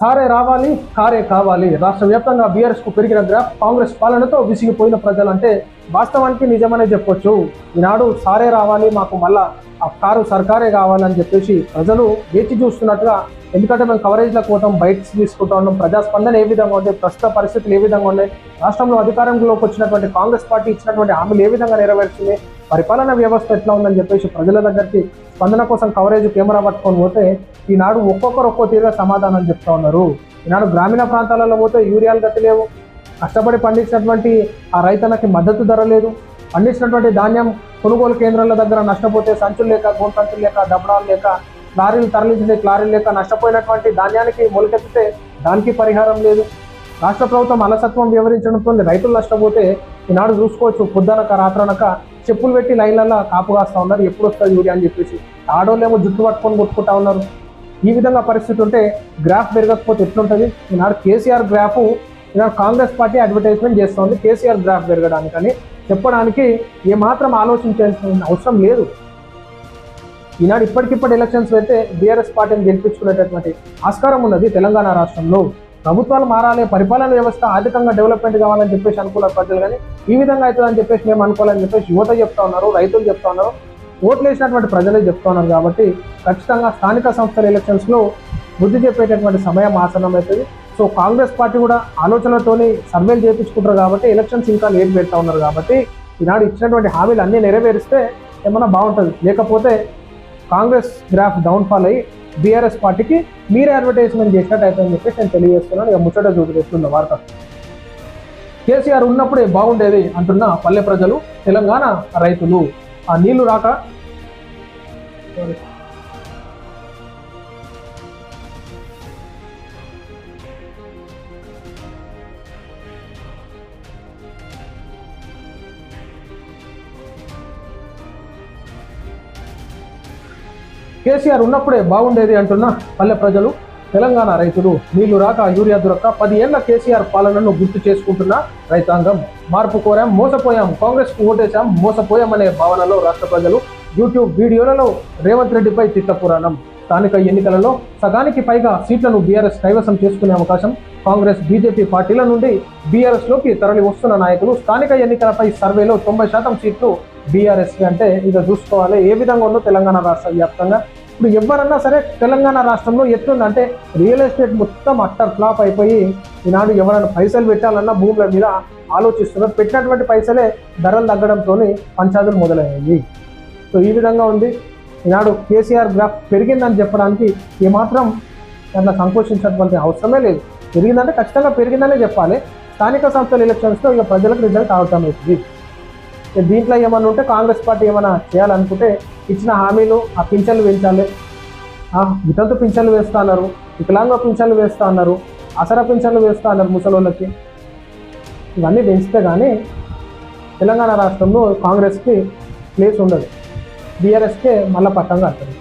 సారే రావాలి కారే కావాలి. రాష్ట్ర వ్యాప్తంగా బీఆర్ఎస్కు పెరిగిన గ్రాఫ్ కాంగ్రెస్ పాలనతో విసిగిపోయిన ప్రజలంటే వాస్తవానికి నిజమనే చెప్పొచ్చు. ఈనాడు సారే రావాలి మాకు మళ్ళా ఆ కారు సర్కారే కావాలని చెప్పేసి ప్రజలు వేచి చూస్తున్నట్టుగా ఎందుకంటే మేము కవరేజ్లకు పోతాం బయట తీసుకుంటా ఉన్నాం. ప్రజాస్పందన ఏ విధంగా ఉంది ప్రస్తుత పరిస్థితులు ఏ విధంగా ఉన్నాయి రాష్ట్రంలో అధికారంలోకి వచ్చినటువంటి కాంగ్రెస్ పార్టీ ఇచ్చినటువంటి హామీలు ఏ విధంగా నెరవేర్చింది పరిపాలన వ్యవస్థ ఎట్లా ఉందని చెప్పేసి ప్రజల దగ్గరికి స్పందన కోసం కవరేజ్ కెమెరా పట్టుకొని పోతే ఈనాడు ఒక్కొక్కరు ఒక్కో తీరుగా సమాధానం చెప్తా ఉన్నారు. ఈనాడు గ్రామీణ ప్రాంతాలలో పోతే యూరియాలు గతి లేవు కష్టపడి పండించినటువంటి ఆ రైతన్నకి మద్దతు ధర లేదు. పండించినటువంటి ధాన్యం కొనుగోలు కేంద్రాల దగ్గర నష్టపోతే సంచులు లేక గోన్ సంచులు లేక దబ్బడాలు లేక లారీలు తరలించే లారీలు లేక నష్టపోయినటువంటి ధాన్యానికి మొలకెత్తితే దానికి పరిహారం లేదు. రాష్ట్ర ప్రభుత్వం అలసత్వం వివరించడంతో రైతులు నష్టపోతే ఈనాడు చూసుకోవచ్చు పొద్దునక రాత్రనక చెప్పులు పెట్టి లైన్లలో కాపు కాస్తా ఉన్నారు. ఎప్పుడు వస్తుంది యూరియా అని చెప్పేసి. ఆడోళ్ళేమో జుట్టు పట్టుకొని కొట్టుకుంటా ఉన్నారు. ఈ విధంగా పరిస్థితి ఉంటే గ్రాఫ్ పెరగకపోతే ఎట్లుంటుంది? ఈనాడు కేసీఆర్ గ్రాఫ్ ఇలా కాంగ్రెస్ పార్టీ అడ్వర్టైజ్మెంట్ చేస్తోంది. కేసీఆర్ గ్రాఫ్ పెరగడానికని చెప్పడానికి ఏమాత్రం ఆలోచించాల్సిన అవసరం లేదు. ఈనాడు ఇప్పటికిప్పటి ఎలక్షన్స్ అయితే బీఆర్ఎస్ పార్టీని గెలిపించుకునేటటువంటి ఆస్కారం ఉన్నది తెలంగాణ రాష్ట్రంలో. ప్రభుత్వాలు మారాలి పరిపాలన వ్యవస్థ ఆర్థికంగా డెవలప్మెంట్ కావాలని చెప్పేసి అనుకున్నారు ప్రజలు కానీ ఈ విధంగా అవుతుందని చెప్పేసి మేము అనుకోవాలని చెప్పేసి యువత చెప్తా ఉన్నారు రైతులు చెప్తా ఉన్నారు. ఓట్లు వేసినటువంటి ప్రజలే చెప్తా ఉన్నారు కాబట్టి ఖచ్చితంగా స్థానిక సంస్థల ఎలక్షన్స్లో బుద్ధి చెప్పేటటువంటి సమయం ఆసనం అవుతుంది సో కాంగ్రెస్ పార్టీ కూడా ఆలోచనతోనే సర్వేలు చేయించుకుంటారు కాబట్టి ఎలక్షన్స్ ఇంకా లేట్ పెడతా ఉన్నారు కాబట్టి ఈనాడు ఇచ్చినటువంటి హామీలు అన్నీ నెరవేరిస్తే ఏమన్నా బాగుంటుంది. లేకపోతే కాంగ్రెస్ గ్రాఫ్ డౌన్ఫాల్ అయ్యి బీఆర్ఎస్ పార్టీకి మీరే అడ్వర్టైజ్మెంట్ చేసినట్టు అయితే అని చెప్పేసి నేను తెలియజేస్తున్నాను. ఇక ముచ్చట చూడు వార్త. కేసీఆర్ ఉన్నప్పుడే బాగుండేది అంటున్న పల్లె ప్రజలు తెలంగాణ రైతులు. ఆ నీళ్ళు రాక కేసీఆర్ ఉన్నప్పుడే బాగుండేది అంటున్న పల్లె ప్రజలు. తెలంగాణ రైతులు నీళ్ళు రాక యూరియా దొరక్క పది ఏళ్ళ కేసీఆర్ పాలనను గుర్తు చేసుకుంటున్న రైతాంగం. మార్పు కోరాం మోసపోయాం. కాంగ్రెస్కు ఓటేశాం మోసపోయాం అనే భావనలో రాష్ట్ర ప్రజలు యూట్యూబ్ వీడియోలలో రేవంత్ రెడ్డిపై తిట్టపురాణం స్థానిక ఎన్నికలలో సగానికి పైగా సీట్లను బీఆర్ఎస్ కైవసం చేసుకునే అవకాశం కాంగ్రెస్ బీజేపీ పార్టీల నుండి. బీఆర్ఎస్లోకి తరలి వస్తున్న నాయకులు స్థానిక ఎన్నికలపై సర్వేలో తొంభై శాతం సీట్లు బీఆర్ఎస్ అంటే ఇక చూసుకోవాలి. ఏ విధంగా ఉందో తెలంగాణ రాష్ట్ర వ్యాప్తంగా. ఇప్పుడు ఎవరన్నా సరే తెలంగాణ రాష్ట్రంలో ఎట్లుందంటే రియల్ ఎస్టేట్ మొత్తం అట్టర్ ఫ్లాప్ అయిపోయి ఈనాడు ఎవరైనా పైసలు పెట్టాలన్నా భూముల మీద ఆలోచిస్తున్నారు. పెట్టినటువంటి పైసలే ధరలు తగ్గడంతో పంచాయతీలు మొదలయ్యాయి. సో ఈ విధంగా ఉంది. ఈనాడు కేసీఆర్ గ్రాఫ్ పెరిగిందని చెప్పడానికి ఏమాత్రం దాంట్లో సంకోచించినటువంటి అవసరమే లేదు. పెరిగిందంటే ఖచ్చితంగా పెరిగిందనే చెప్పాలి. స్థానిక సంస్థల ఎలక్షన్స్లో ఇక ప్రజలకు రిజల్ట్ అవుతుంది దీంట్లో ఏమన్నా ఉంటే కాంగ్రెస్ పార్టీ ఏమైనా చేయాలనుకుంటే ఇచ్చిన హామీలు ఆ పింఛన్లు పెంచాలి వితంతు పింఛన్లు వేస్తా అన్నారు వికలాంగ పింఛన్లు వేస్తా అన్నారు అసర పింఛన్లు వేస్తా అన్నారు ముసలోళ్ళకి. ఇవన్నీ పెంచితే కానీ తెలంగాణ రాష్ట్రంలో కాంగ్రెస్కి ప్లేస్ ఉండదు. బీఆర్ఎస్కే మళ్ళా పట్టంగా అంటారు